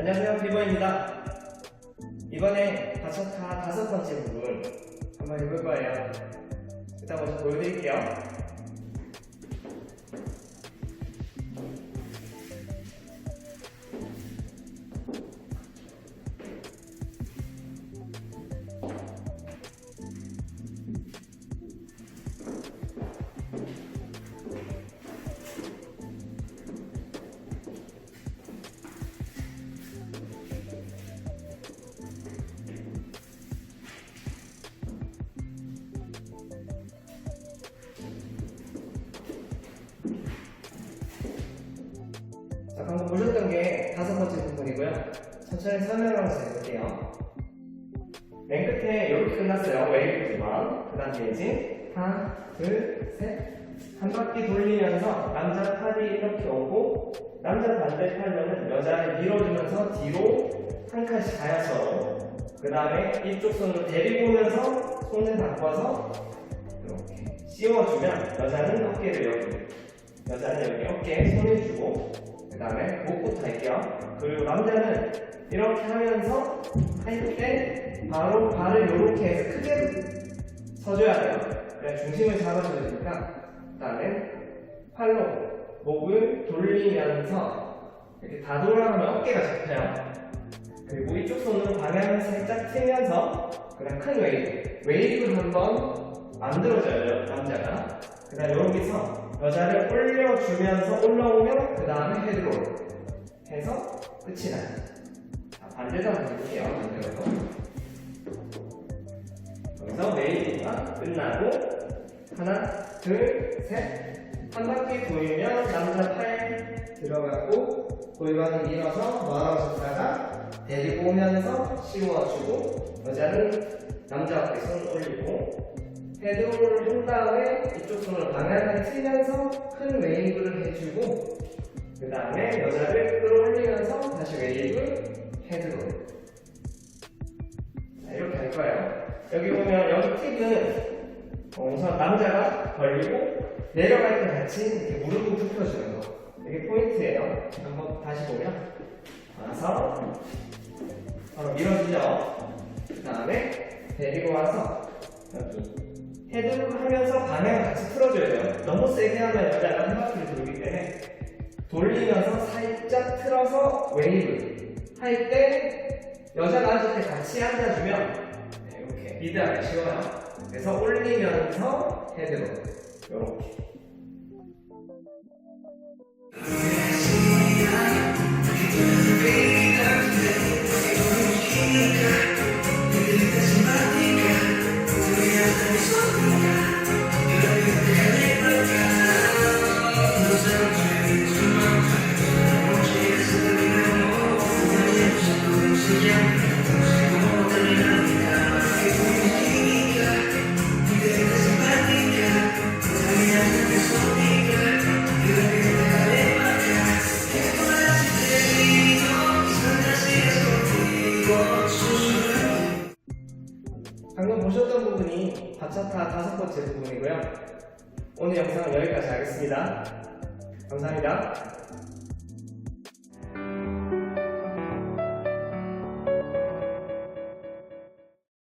안녕하세요 비버입니다. 이번에 바차타 다섯 번째 부분 한번 해볼 거예요. 일단 먼저 보여드릴게요 천천히 설명하면서 해볼게요. 맨 끝에 이렇게 끝났어요. 웨이브 두번 그 다음 페이지 하나 둘 셋 한 바퀴 돌리면서 남자 팔이 이렇게 오고 남자 반대 팔로는 여자를 밀어주면서 뒤로 한 칸씩 가야죠. 그 다음에 이쪽 손으로 데리고 오면서 손을 바꿔서 이렇게 씌워주면 여자는 어깨를 여기 여자는 여기 어깨에 손을 주고 그 다음에 목부터 할게요. 그리고 남자는 이렇게 하면서 할 때 바로 발을 이렇게 해서 크게 서줘야 돼요. 그래야 중심을 잡아줘야 되니까 그 다음에 팔로 목을 돌리면서 이렇게 다 돌아가면 어깨가 잡혀요. 그리고 이쪽 손으로 방향을 살짝 틀면서 그냥 큰 웨이브 웨이브 한번 만들어줘요 남자가. 그 다음에 여기서 여자를 올려주면서 올라오면 그 다음에 헤드롤 해서 끝이 나요. 자, 반대도 한번 해볼게요. 반대로 여기서 웨이브가 끝나고 하나 둘 셋 한 바퀴 돌면 남자 팔 들어가고 골반을 밀어서 말아줬다가 데리고 오면서 씌워주고 여자는 남자 앞에 손 올리고 헤드롤을 한 다음에 이쪽 손으로 방향을 틀면서 큰 웨이브를 해주고 그 다음에 여자를 끌어올리면서 어, 우선 남자가 벌리고 내려갈 때 같이 이렇게 무릎을 굽혀주는 거. 이게 포인트예요. 한번 다시 보면. 와서 바로 밀어주죠. 그 다음에 데리고 와서 여기 헤드를 하면서 방향을 같이 틀어줘야 돼요. 너무 세게 하면 여자가 한 바퀴를 돌기 때문에 돌리면서 살짝 틀어서 웨이브 할 때 여자가 앉을 때 같이 앉아주면 네, 이렇게 리드하기 쉬워요. 그래서 올리면서 헤드로. 이렇게 방금 보셨던 부분이 바차타 다섯 번째 부분이고요. 오늘 영상은 여기까지 하겠습니다. 감사합니다.